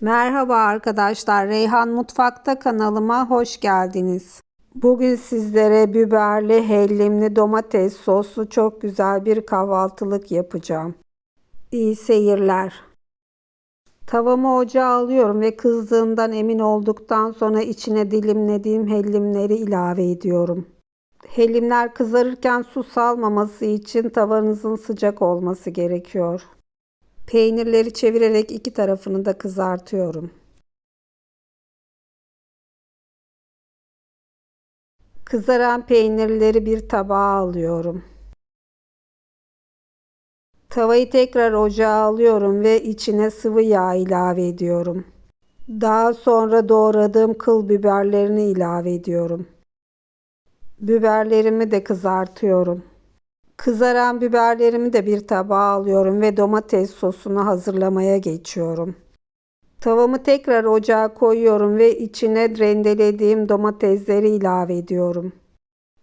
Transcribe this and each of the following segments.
Merhaba arkadaşlar, Reyhan Mutfak'ta kanalıma hoş geldiniz. Bugün sizlere biberli, hellimli, domates soslu çok güzel bir kahvaltılık yapacağım. İyi seyirler. Tavamı ocağa alıyorum ve kızdığından emin olduktan sonra içine dilimlediğim hellimleri ilave ediyorum. Hellimler kızarırken su salmaması için tavanızın sıcak olması gerekiyor. Peynirleri çevirerek iki tarafını da kızartıyorum. Kızaran peynirleri bir tabağa alıyorum. Tavayı tekrar ocağa alıyorum ve içine sıvı yağ ilave ediyorum. Daha sonra doğradığım kıl biberlerini ilave ediyorum. Biberlerimi de kızartıyorum. Kızaran biberlerimi de bir tabağa alıyorum ve domates sosunu hazırlamaya geçiyorum. Tavamı tekrar ocağa koyuyorum ve içine rendelediğim domatesleri ilave ediyorum.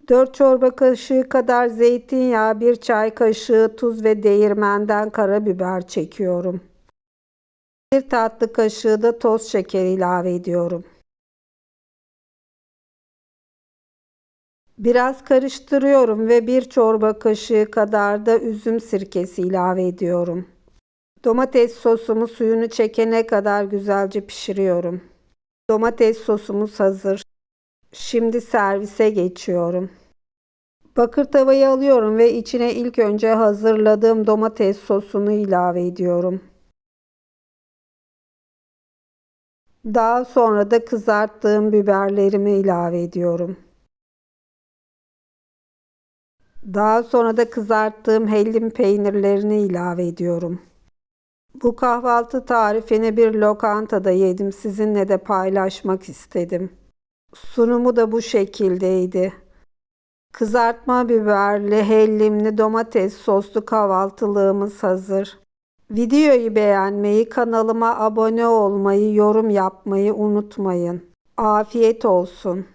4 çorba kaşığı kadar zeytinyağı, 1 çay kaşığı tuz ve değirmenden karabiber çekiyorum. 1 tatlı kaşığı da toz şeker ilave ediyorum. Biraz karıştırıyorum ve bir çorba kaşığı kadar da üzüm sirkesi ilave ediyorum. Domates sosumu suyunu çekene kadar güzelce pişiriyorum. Domates sosumuz hazır. Şimdi servise geçiyorum. Bakır tavayı alıyorum ve içine ilk önce hazırladığım domates sosunu ilave ediyorum. Daha sonra da kızarttığım biberlerimi ilave ediyorum. Daha sonra da kızarttığım hellim peynirlerini ilave ediyorum. Bu kahvaltı tarifini bir lokantada yedim. Sizinle de paylaşmak istedim. Sunumu da bu şekildeydi. Kızartma biberli, hellimli, domates soslu kahvaltılığımız hazır. Videoyu beğenmeyi, kanalıma abone olmayı, yorum yapmayı unutmayın. Afiyet olsun.